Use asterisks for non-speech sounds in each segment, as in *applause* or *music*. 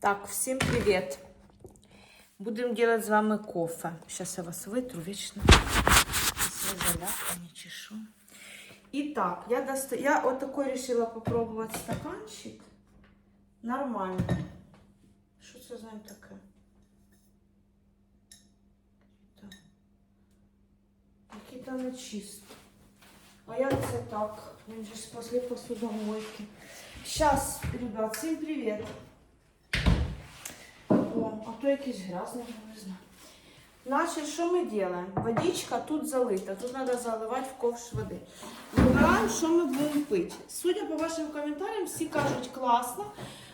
Так, всім привіт. Будемо делать з вами кофе. Сейчас я вас витру вічно. Все заляпані чи що. І так, я, доста... я от такой решила попробувати стаканчик. Нормально. Що це з ним таке? Так. Який-то нечисто. А як це так? Він же ж після посудомойки. Сейчас, ребят, всім привіт. О, а то якийсь грязний, не знаю. Значить, що ми робимо? Водичка тут залита, тут треба заливати в ковш води. Вибираємо, що ми будемо пити. Судя по вашим коментарям, всі кажуть класно,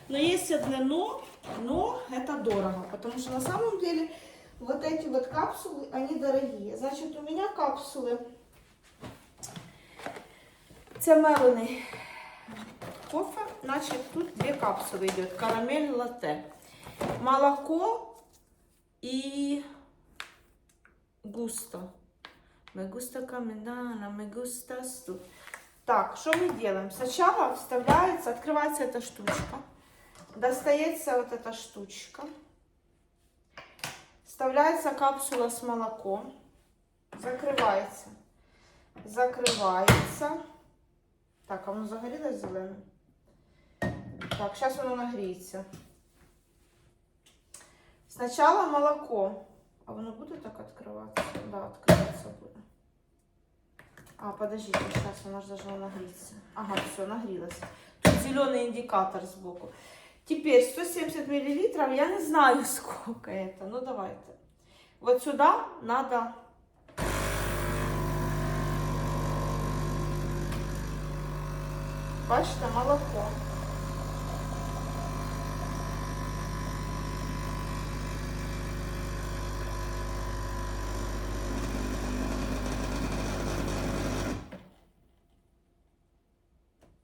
но есть одне но, но это дорого, потому что на самом деле вот эти вот капсулы, они дорогие. Значит, у меня капсулы, це мелений кофе, значит, тут две капсулы идет, карамель латте Молоко и густо. Me gusta caminar, me gusta тут. Так, что мы делаем? Сначала вставляется, открывается эта штучка. Достается вот эта штучка. Вставляется капсула с молоком. Закрывается. Закрывается. Так, а оно загорелось зеленым? Так, сейчас оно нагреется. Сначала молоко. А воно буде так открываться? Да, открываться буде. А, подождите, сейчас оно же должно нагреться. Ага, все, нагрелось. Тут зеленый индикатор сбоку. Теперь 170 миллилитров, я не знаю *laughs* сколько это. Ну давайте. Вот сюда надо... Бачите, молоко.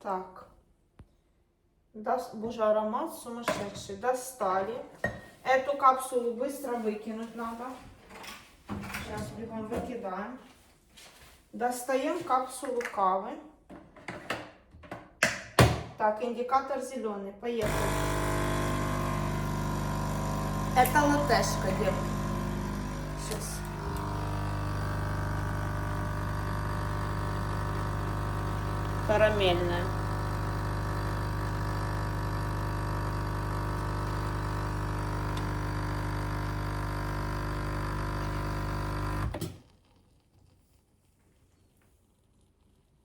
Так. Дос- Боже, аромат сумасшедший. Достали. Эту капсулу быстро выкинуть надо. Сейчас бегом выкидаем. Достаем капсулу кавы. Так, индикатор зеленый. Поехали. Это латешка, девки. Сейчас. Карамельная.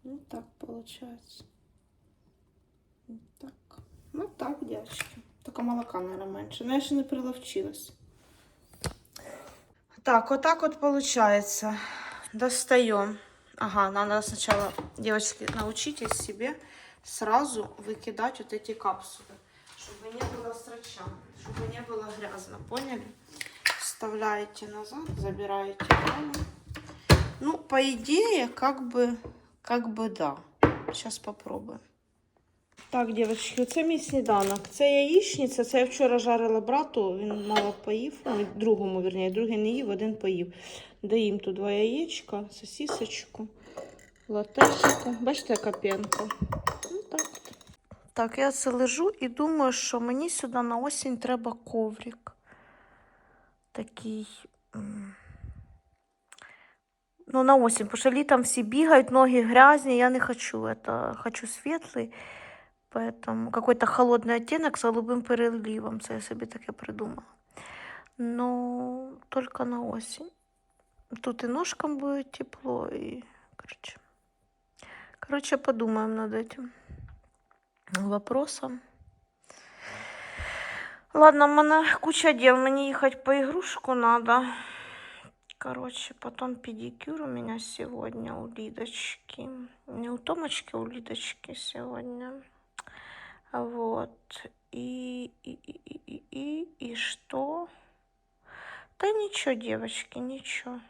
Ну так получается. Вот так. Ну так, девочки. Только молока, наверное, меньше. Но я еще не приловчилась. Так, вот так вот получается. Достаем. Ага, надо сначала, девочки, научитесь себе сразу выкидать вот эти капсулы, чтобы не было срача, чтобы не было грязно, поняли? Вставляете назад, забираете. Ну, по идее, как бы, как бы да. Сейчас попробуем. Так, дівчатки, це мій сніданок. Це яєчниця, це я вчора жарила брату, він мало поїв, ну, другому, вірніше, другий не їв, один поїв. Даїм тут два яєчка, сосисочку, латешку. Бачите, яка пенка. Ну, так. от. так, я це лежу і думаю, що мені сюди на осінь треба коврик. Такий. м, Ну, на осень, потому что летом все бегают, ноги грязные, я не хочу это, хочу светлый, поэтому какой-то холодный оттенок с голубым переливом, це я собі таке придумала. Но только на осень. Тут и ножкам будет тепло, и, короче, короче, подумаем над этим вопросом. Ладно, в мене куча дел, мені їхати по ігрушку надо. Короче, потом педикюр у меня сегодня у Лидочки. Не у Томочки, а у Лидочки сегодня. Вот. И, и, и, и, и, и, и что? Да ничего, девочки, ничего.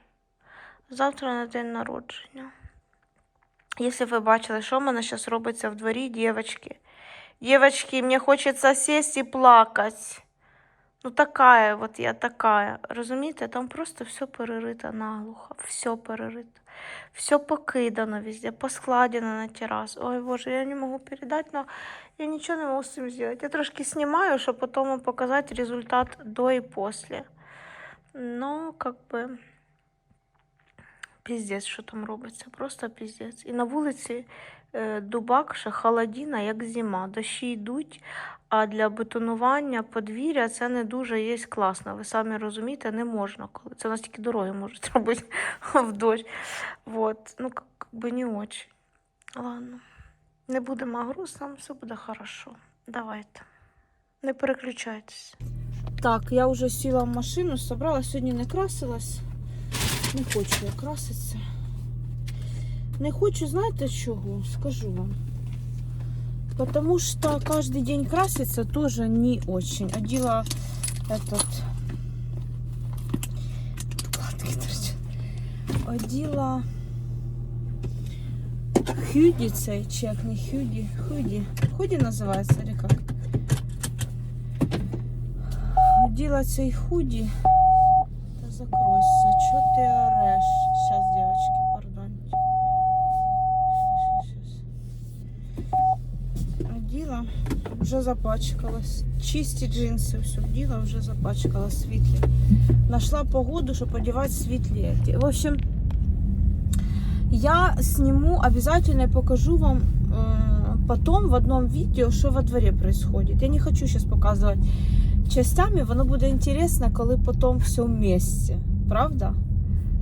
Завтра на день народження. Якщо ви бачили, що в мене зараз робиться в дворі, дівчатки. Дівчатки, мені хочеться сесть і плакати. Ну, такая, вот я такая. Розумієте, там просто все перерито наглухо, все перерито. Все покидано везде, поскладено на террас. Ой, боже, я не могу передать, но я ничего не могу с этим сделать. Я трошки снимаю, чтобы потом показать результат до и после. Ну, как бы піздець, що там робиться, просто піздець. І на вулиці е, дубак ще холодіна, як зима. Дощі йдуть, а для бетонування подвір'я це не дуже є класно. Ви самі розумієте, не можна. коли Це у нас тільки дороги можуть *laughs* робити в дощ. Вот. Ну, как, бы не очень. Ладно. Не будемо грустно, все буде хорошо. Давайте. Не переключайтесь. Так, я вже сіла в машину, собралась, сьогодні не красилась. Не хочу я краситися. Не хочу, знаєте чого? Скажу вам. Потому что каждый день краситься тоже не очень. Одела этот... Платки торчат. Одела хюді цей чек, не хюді. Худі. Худі називається, или как? Одела цей худі. Та закройся. Чо ти ореш? Вже запачкалась. Чисті джинси, все вділа, вже запачкалась світлі. Нашла погоду, щоб одягати світлі. В общем, я сниму, обязательно покажу вам э, потом в одном видео, что во дворе происходит. Я не хочу сейчас показывать частями, воно буде интересно, коли потом все вместе. Правда?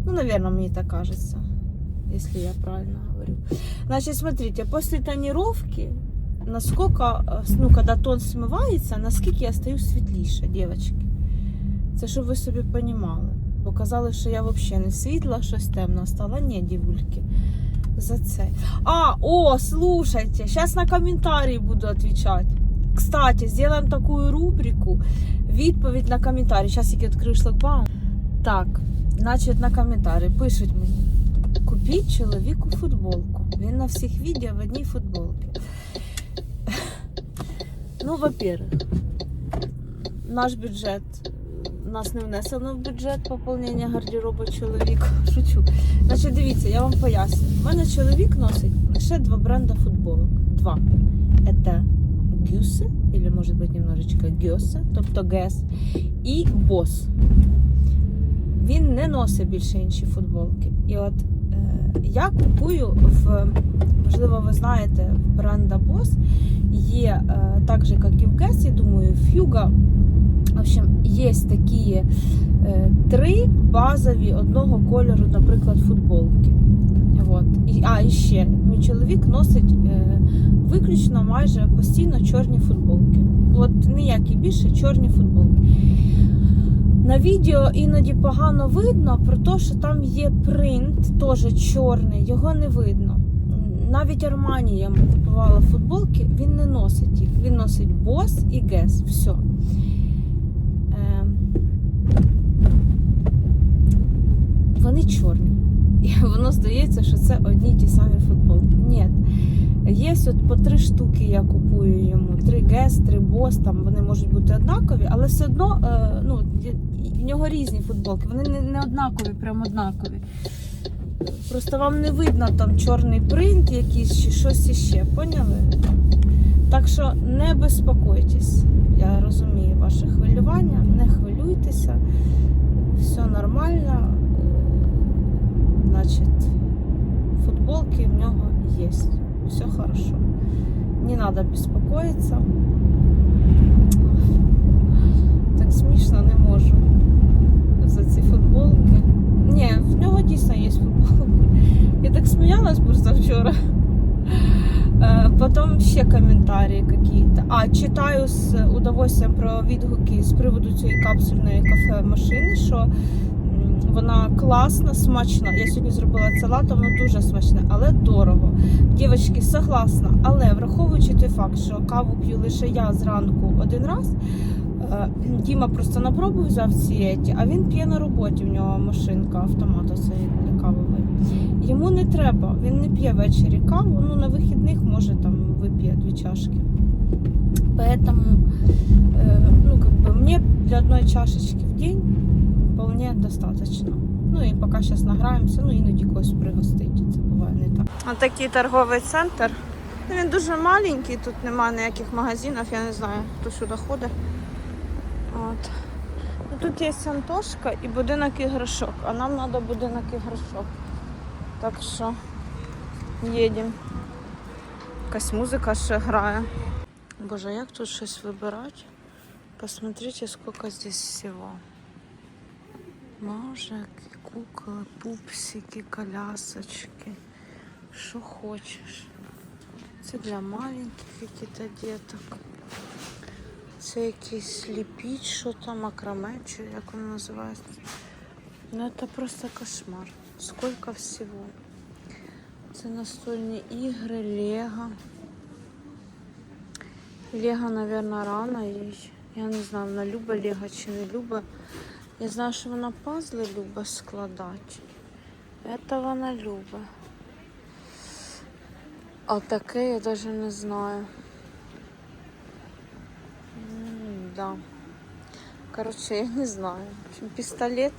Ну, наверное, мне так кажется, если я правильно говорю. Значит, смотрите, после тонировки, насколько, э, ну, когда тон смывается, наскільки я стаю світліша, девочки. Це щоб ви собі понімали. Бо казали, що я взагалі не світла, щось темно стала. Ні, дівульки. За це. А, о, слушайте, сейчас на комментарии буду отвечать. Кстати, сделаем такую рубрику. Відповідь на коментарі. Сейчас я відкрию шлагбаум. Так, значить на коментарі пишуть мені. Купіть чоловіку футболку. Він на всіх відео в одній футболці. Ну, во-первых, наш бюджет. Нас не внесено в бюджет поповнення гардеробу чоловіка. *laughs* Шучу. Значить, дивіться, я вам поясню. У мене чоловік носить лише два бренда футболок. Два. Это Гюсе, или може бути немножечко Гьосе, тобто Гес, і Бос. Він не носить більше інші футболки. І от е, я купую в, можливо, ви знаєте, в бренда Boss є е, так же, як і в Гес, я думаю, Hugo в общем, є такі е, три базові одного кольору, наприклад, футболки. От. І, а, і ще мій чоловік носить е, виключно майже постійно чорні футболки. От ніякі більше чорні футболки. На відео іноді погано видно про те, що там є принт, теж чорний, його не видно. Навіть Армані я купувала футболки, він не носить їх. Він носить бос і гес. Все. Вони чорні. І *laughs* воно здається, що це одні й ті самі футболки. Ні. Є от по три штуки я купую йому. Три гес, три бос, там вони можуть бути однакові, але все одно е, ну, в нього різні футболки. Вони не однакові, прям однакові. Просто вам не видно там чорний принт якийсь чи щось іще, поняли? Так що не безпокойтесь. Я розумію ваше хвилювання, не хвилюйтеся, все нормально. Е, Значить, футболки в нього є. Все хорошо. Не надо беспокоиться. Так смішно не можу. Ні, в нього дійсно є футболка. Я так сміялась просто вчора. Е, Потім ще коментарі какие-то. А, читаю з удовольствием про відгуки з приводу цієї капсульної кафе машини, що вона класна, смачна. Я сьогодні зробила салат, воно дуже смачне, але дорого. Дівчатки, согласна, але враховуючи той факт, що каву п'ю лише я зранку один раз. е, Діма просто на пробу взяв ці, еті, а він п'є на роботі. В нього машинка автомат оцей для кавовий. Йому не треба, він не п'є ввечері каву, ну на вихідних може там вип'є дві чашки. Поэтому, э, ну, как бы, мне для одной чашечки в день вполне достаточно. Ну і поки зараз награємося, ну іноді когось пригостить. Це буває не так. Ось такий торговий центр. Ну, він дуже маленький, тут немає ніяких магазинів, я не знаю, хто сюди ходить. От. Ну, тут є Антошка і будинок іграшок, а нам треба будинок іграшок. Так що їдемо. Якась музика ще грає. Боже, як тут щось вибирати? Посмотрите, сколько здесь всего. Можики, кукли, пупсики, колясочки. Що хочеш. Це для маленьких яких-то діток. Це якийсь ліпіть, що там, макраме, чи як воно називається. Ну це просто кошмар. Сколько всього. Це настольні ігри, Лего. Лего, наверное, рано. Я не знаю, вона любить Лего чи не любить. Я знаю, що вона пазли любить складати. Це вона любить. А таке я навіть не знаю. Да. Коротше, я не знаю. В общем, пістолет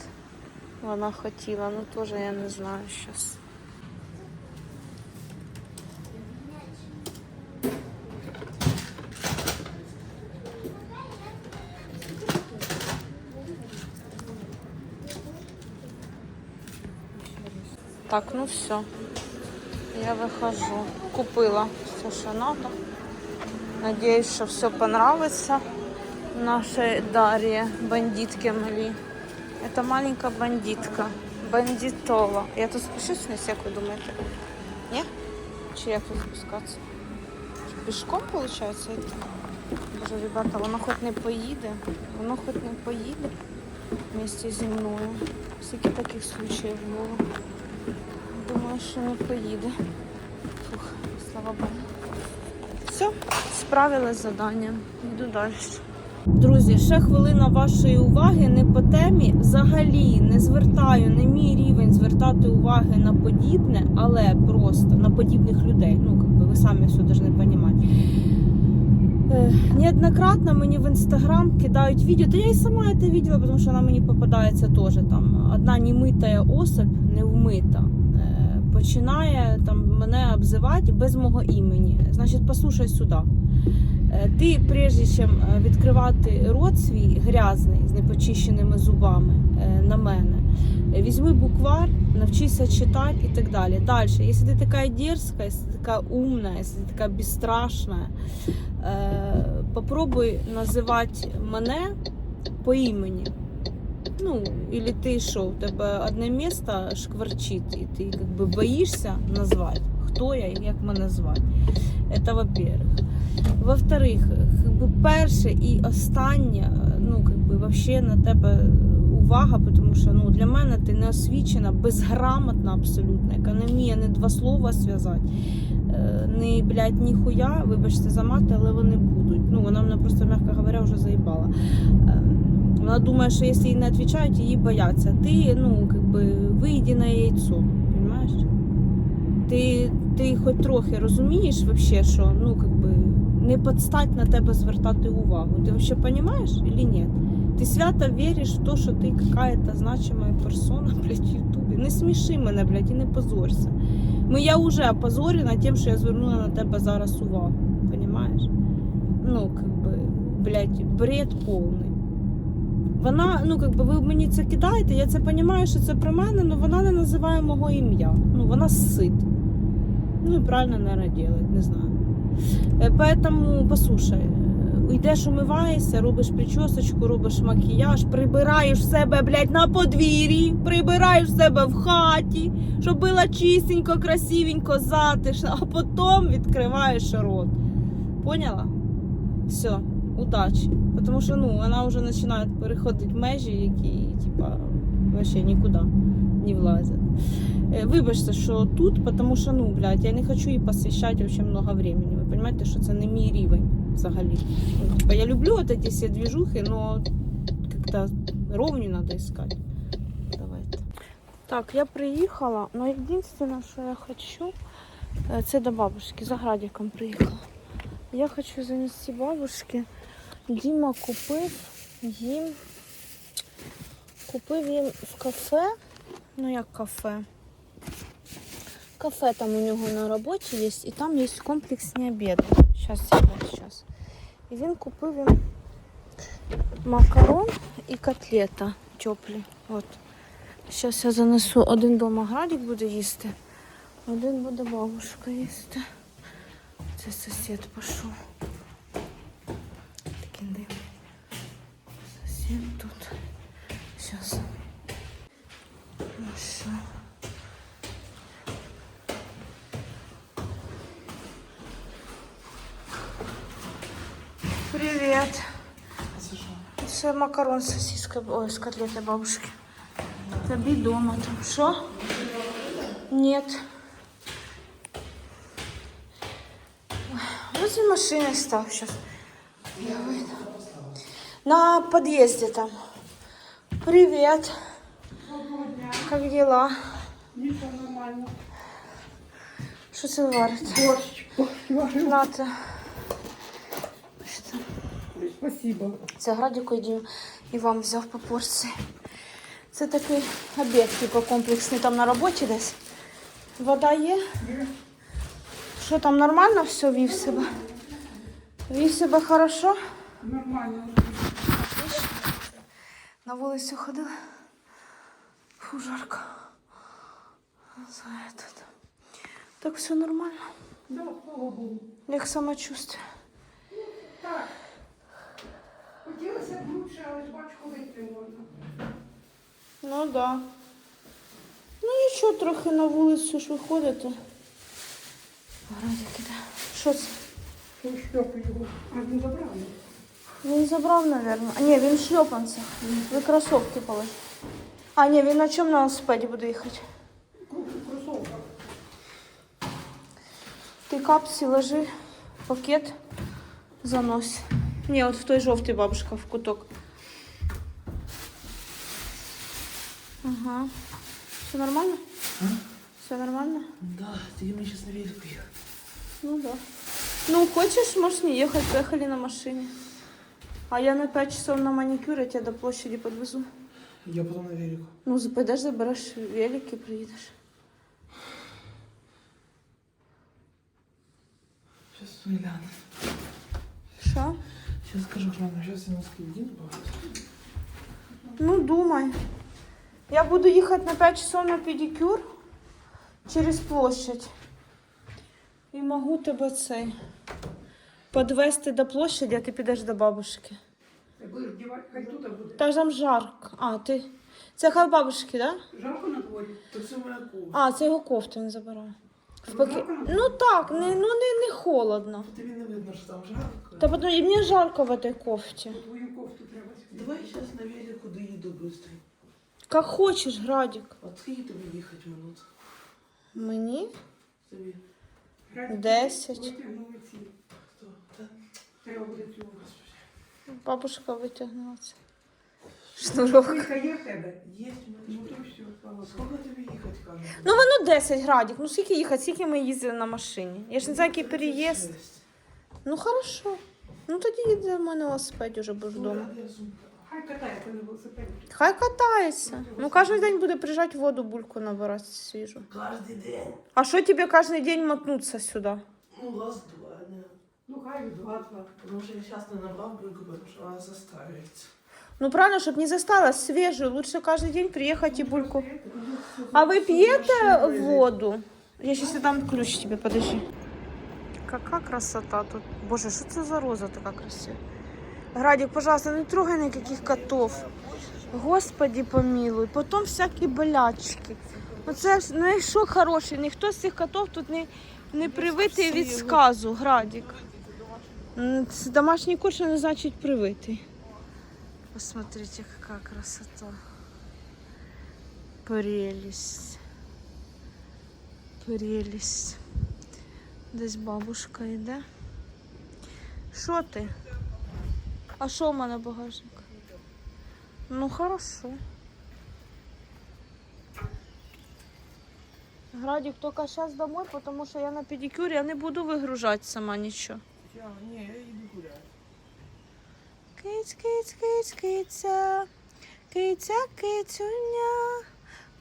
вона хотіла, ну теж я не знаю зараз. Так, ну все. Я выхожу. Купила все, что надо. Надеюсь, что все понравится нашей Дарье, бандитке Мали. Это маленькая бандитка. Бандитова. Я тут спущусь вниз, як ви думаєте? Ні? Чи як тут спускатися? Пішком, виходить, йти? Боже, ребята, воно хоч не поїде. Воно хоч не поїде вместе зі мною. Скільки таких случаїв було. Думаю, що не поїде. Фух, слава Богу. Все, справила завдання. Йду далі. Друзі, ще хвилина вашої уваги не по темі. Взагалі не звертаю, не мій рівень звертати уваги на подібне, але просто на подібних людей. Ну, как би ви самі все должны розуміти. Е, Неоднократно мені в інстаграм кидають відео, та я і сама це бачила, тому що вона мені попадається теж там. Одна немита особь, невмита, е, починає там мене обзивати без мого імені. Значить, послухай сюди. Е, Ти, прежде чим е, відкривати рот свій грязний з непочищеними зубами е, на мене, візьми буквар, навчися читати і так далі. Далі, якщо ти така дерзка, якщо ти така умна, якщо ти така безстрашна, попробуй називати мене по імені. Ну, или ти що, у тебе одне місто шкварчить, і ти как би, боїшся назвати, хто я і як мене звати. Это во-первых. Во-вторых, перше і останнє, ну, как би, вообще на тебе увага, тому що ну, для мене ти неосвічена, безграмотна абсолютно, яка не вміє не два слова зв'язати, не, блядь, ніхуя, вибачте за мати, але вони будуть. Ну, вона мене просто, м'яко говоря, вже заїбала. Е, Вона думає, що якщо їй не відповідають, її бояться. Ти, ну, как би, вийди на яйцо? Ти, ти хоч трохи розумієш вообще, що ну, как би, не подстать на тебе звертати увагу. Ти вообще розумієш или ні? Ти свято віриш в те, що ти какая-то значима персона, *laughs* блядь, в Ютубі. Не сміши мене, блядь, і не позорся. Ну, я вже опозорена тим, що я звернула на тебе зараз увагу. Понимаєш? Ну, как би, блядь, бред повний. Вона, ну как би ви мені це кидаєте, я це розумію, що це про мене, але вона не називає мого ім'я. Ну, вона сит. Ну і правильно, наверное, делает, не знаю. Е, Поэтому, послушай, е, йдеш умиваєшся, робиш причосочку, робиш макіяж, прибираєш себе, блядь, на подвір'ї, прибираєш себе в хаті, щоб було чистенько, красивенько, затишно, а потім відкриваєш рот. Поняла? Все, удачі. Тому що ну, вона вже починає переходити межі, які, типа, вообще нікуди не влазять. Е, Вибачте, що тут, тому що, ну, блядь, я не хочу їй посвящати вообще много времени. Ви розумієте, що це не мій рівень взагалі. Ну, типа, я люблю вот эти все движухи, но как-то ровні треба искать. Давайте. Так, я приїхала, но єдине, що я хочу, це до бабушки, за градиком приїхала. Я хочу занести бабушке. Діма купив їм. Купив їм в кафе. Ну як кафе? Кафе там у нього на роботі є, і там є комплексні обіди. Зараз, зараз. І він купив їм макарон і котлета теплі. От. Зараз я занесу один дома градик буде їсти, один буде бабушка їсти. Це сусід пішов. Макарон з сосиской, ой, з котлетой бабушки. Тобі дома там. Що? Нет. Возле машины стал сейчас. Я выйду. На подъезде там. Привет. Как дела? Нічого нормально. Що це варить? Борщ. Борщ. Нате. Спасибо. Це градіку і, і вам взяв по порції. Це такий обід, типу комплексний там на роботі десь. Вода є. Що там нормально все вів себе? Вів себе хорошо? Нормально. На вулицю ходили. Фу, жарко. За этот. Так все нормально. Да, слава Богу. Як самочувствие. Так. Хотілося б лучше, але ж бач, коли це можна. Ну да. Ну нічого, трохи на вулицю ж виходите. Градик іде. Що це? Що шльопи його. А не забрали. Він забрав, напевно. А ні, він в шльопанцях. Ви кросовки положив. А, ні, він на чому на велосипеді буде їхати? В кросовках. Ти капсі ложи, пакет занось. Ні, от в той жовтий бабушка в куток. Ага. Все нормально? Все нормально? Да, ты мне сейчас на велик поехать. Ну да. Ну, хочешь, можешь не ехать, поехали на машине. А я на 5 часов на маникюр, я тебя до площади подвезу. Я потом на велику. Ну, пойдешь, заберешь велик и приедешь. Сейчас гляну. Что? Сейчас скажу гляну. Сейчас я носки один Ну, думай. Я буду ехать на 5 часов на педикюр через площадь. І можу тебе цей подвести до площади, а ти підеш до бабушки. Ти будеш дівати, хай тут буде. Та ж там жарко. А, ти. Це хай бабушки, так? Да? Жарко на дворі. Так все моя кухня. А, це його кофту він забирає. Дворі? Ну так, не, ну не, не холодно. Тобі не видно, що там жарко. Та потім і мені жарко в этой кофті. Твою кофту треба. Давай сейчас на велику доеду быстро. Як хочеш, Градік. От скільки тобі їхати минут? Мені Тобі. Десять. витягнули ці. Хто? Треба буде бабушка витягнула це. Шнурок. Є в тебе? Є Ну то все, слава Богу. Тобі їхати, кажуть? Ну воно 10 градів. Ну скільки їхати, скільки ми їздили на машині. Я ж не знаю, який переїзд. Ну хорошо. Ну тоді їде в мене велосипед уже будеш вдома. Ну, сумка. Хай катається на велосипеді. Хай катається. Ну кожен день буде приїжджати воду, бульку набирати свіжу. Каждый день. А що тебе кожен день мотнуться сюди? Ну, раз-два, да. Ну хай два-два. Потому что я сейчас не набрал бульку, потому что она заставится. Ну правильно, щоб не засталось свіжу. Лучше кожен день приїхати і бульку. Ну, А ви п'єте воду? Я сейчас дам ключ тебе, подожди. Какая красота тут. Боже, что это за роза такая красивая? Градик, пожалуйста, не трогай никаких котов. Господи помилуй. Потом всякі болячки. Ну це ж ну що хороший, ніхто з цих котов тут не, не привитий від сказу, це Домашній що не значить привитий. Посмотрите, какая красота. Прелесть. Прелесть. Десь бабушка йде. Що ти? А що в мене багажник? Ну хорошо. Градик, только сейчас домой, потому что я на педикюре, я не буду выгружать сама ничего. Я, не, я иду гулять. Киць, киць, киць, киця, киця, кицюня,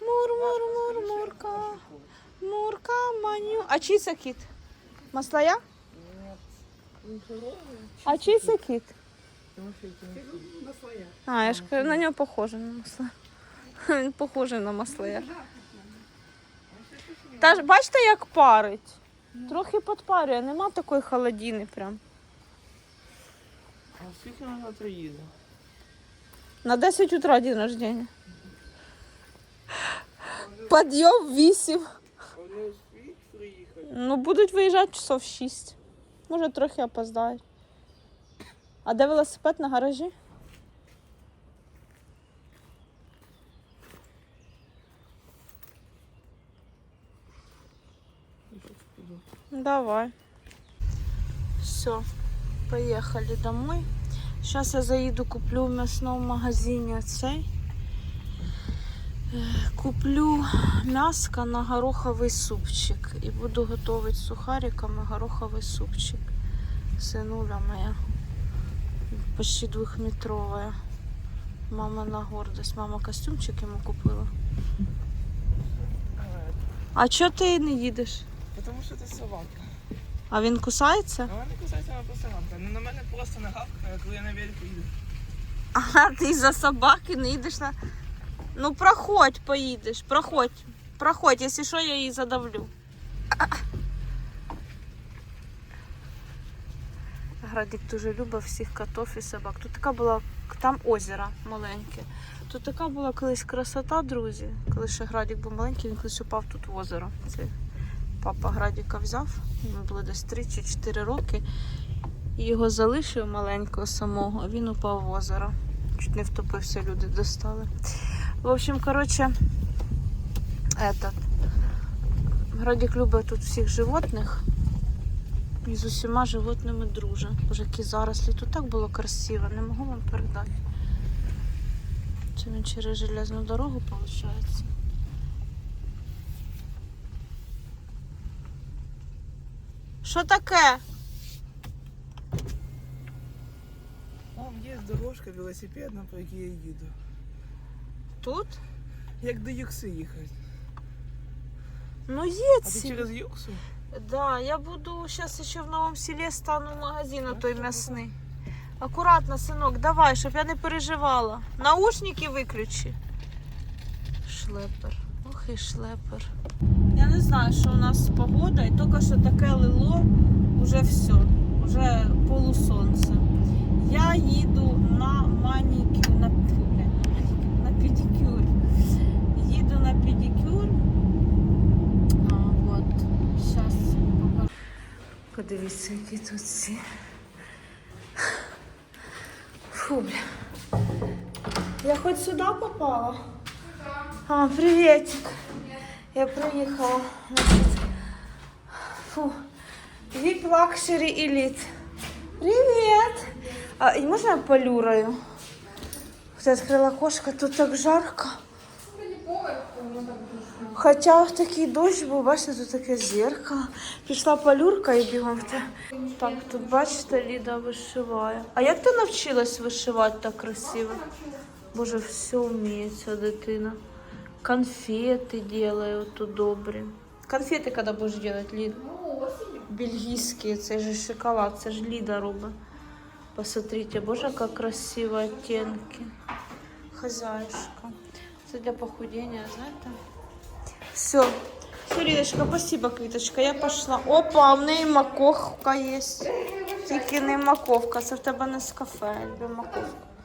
мур, мур, мур, мурка, мурка, маню. А чий це кіт? Маслая? А чий це кіт? А, я ж кажу, на нього похоже на масло. *laughs* Він похожий на маслая. Та ж бачите, як парить? Трохи підпарює, нема такої холодини прям. А скільки на завтра їде? На 10 утра день рождения. В 8. Вони успіють приїхати. Ну, будуть виїжджати часов 6. Може, трохи опоздають. А де велосипед на гаражі? Давай. Все, поехали домой. Сейчас я заеду, куплю в мясном магазине цей. Куплю м'яско на гороховий супчик і буду готувати сухариками гороховий супчик. Синуля моя почти двухметровая. Мама на гордость. Мама костюмчик йому купила. А чого ти не їдеш? Тому що ти собака. А він кусається? На мене кусається вона просто гавкає. Ну на мене просто не гавкає, коли я на велику їду. А ти за собаки не їдеш на. Ну проходь, поїдеш, проходь. Проходь, якщо що, я її задавлю. Градик дуже любить всіх котів і собак. Тут така була, там озеро маленьке. Тут така була колись красота, друзі. Коли ще Градик був маленький, він колись упав тут в озеро. Це папа Градіка взяв, йому було десь 3 чи 4 роки. І його залишив маленького самого, а він упав в озеро. Чуть не втопився, люди достали. В общем, короче, этот. Градик любить тут всіх животних. І з усіма животними друже. Боже, які зарослі. Тут так було красиво, не можу вам передати. Це він через железну дорогу, виходить. Що таке? Там є дорожка велосипедна, по якій я їду. Тут? Як до Юкси їхати. Ну А ти через Юксу? Да, я буду сейчас еще в новом селе стану в магазин, а той мясный. Аккуратно, сынок, давай, щоб я не переживала. Наушники виключи. Шлепер. Ох шлепер. Я не знаю, що у нас з погодою, тільки що таке лило, уже все, уже полусонце. Я їду на манікюр, на, на педикюр. Їду на педикюр. А, вот. Сейчас покажу. Подивіться, які тут ці. Фу, бля. Я хоч сюди попала? А, приветик. Я приїхала. Значить, Фу. VIP Luxury Elite. Привет. А, і можна я полюраю? Я відкрила окошко, тут так жарко. Хоча такий дощ був, бачите, тут таке зеркало. Пішла полюрка і бігом. в те. Так, тут бачите, Ліда вишиває. А як ти навчилась вишивати так красиво? Боже, все вміє ця дитина. Конфети делаю тут добрі. Конфети коли будеш робити, Ліда? Бельгійські, це ж шоколад, це ж Ліда робить. Посмотрите, боже, как красиво оттенки. Хозяюшка. Це для похудения, знаєте? Все. Все, Лидочка, спасибо, квіточка. Я пошла. Опа, в неї маковка є. Тільки не маковка, це в тебе не з кафе, якби маковка.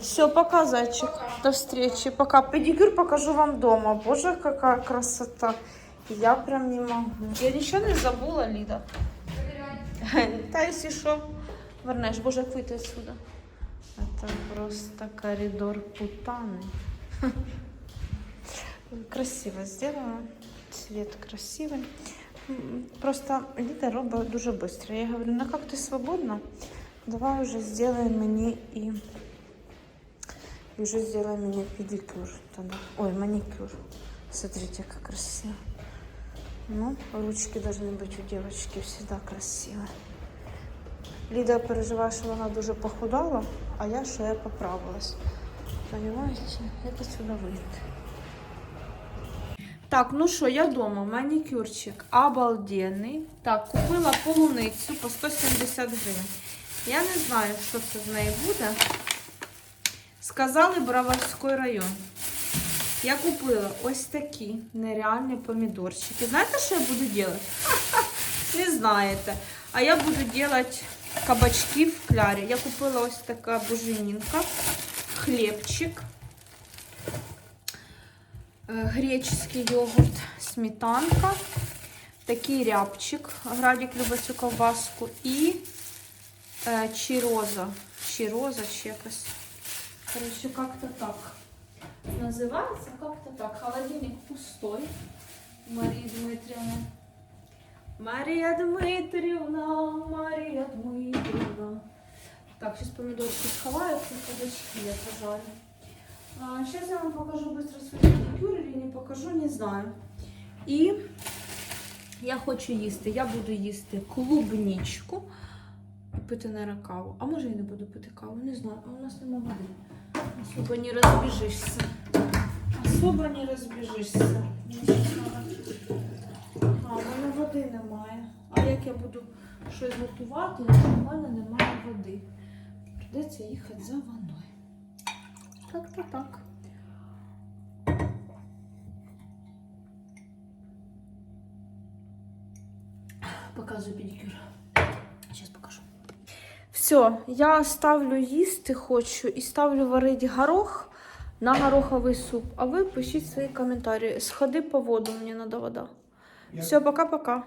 Все, пока, зайчик. До встречи. Пока. Педикюр покажу вам дома. Боже, какая красота. Я прям не могу. Я нічого не забула, Ліда. *laughs* Та якщо що, вернеш. Боже, як вийти отсюда. Это просто коридор путаны. *laughs* Красиво сделано. Цвет красивый. М, Просто Ліда робить дуже швидко. Я говорю, ну як ти свободна? Давай уже сделай мені і и уже сделай мне педикюр тогда. Ой, маникюр. Смотрите, как красиво. Ну, ручки должны быть у девочки всегда красивые. Ліда переживає, що вона дуже похудала, а я що я поправилась. Понимаете? Як отсюда вийти? Так, ну що, я вдома. Манікюрчик обалденний. Так, купила полуницю по 170 гривень. Я не знаю, що це з неї буде. Сказали Броварський район. Я купила ось такі нереальні помідорчики. Знаєте, що я буду робити? *laughs* Не знаєте. А я буду робити кабачки в клярі. Я купила ось така буженінка, хлібчик, е, греческий йогурт, сметанка, такий рябчик. Градік любить цю ковбаску. І е, чироза. Чироза чи якось. Короче, как-то так называется, как-то так. Холодильник пустой. Мария Дмитриевна. Мария Дмитриевна, Мария Дмитриевна. Так, сейчас помидорки сховаются, кабачки я пожарю. А, сейчас я вам покажу быстро свой маникюр или не покажу, не знаю. І я хочу їсти. Я буду їсти клубничку і пити на каву. А може я не буду пити каву, не знаю. А у нас нема води. Особо не разбежишься. Особо не разбежишься. А, у мене води немає. А як я буду щось готувати, якщо в мене немає води? Придеться їхати за водою. Как-то так. Показую педикюр. Сейчас покажу. Все, я ставлю їсти хочу і ставлю варити горох на гороховий суп. А ви пишіть свої коментарі. Сходи по воду, мені треба вода. Все, пока-пока.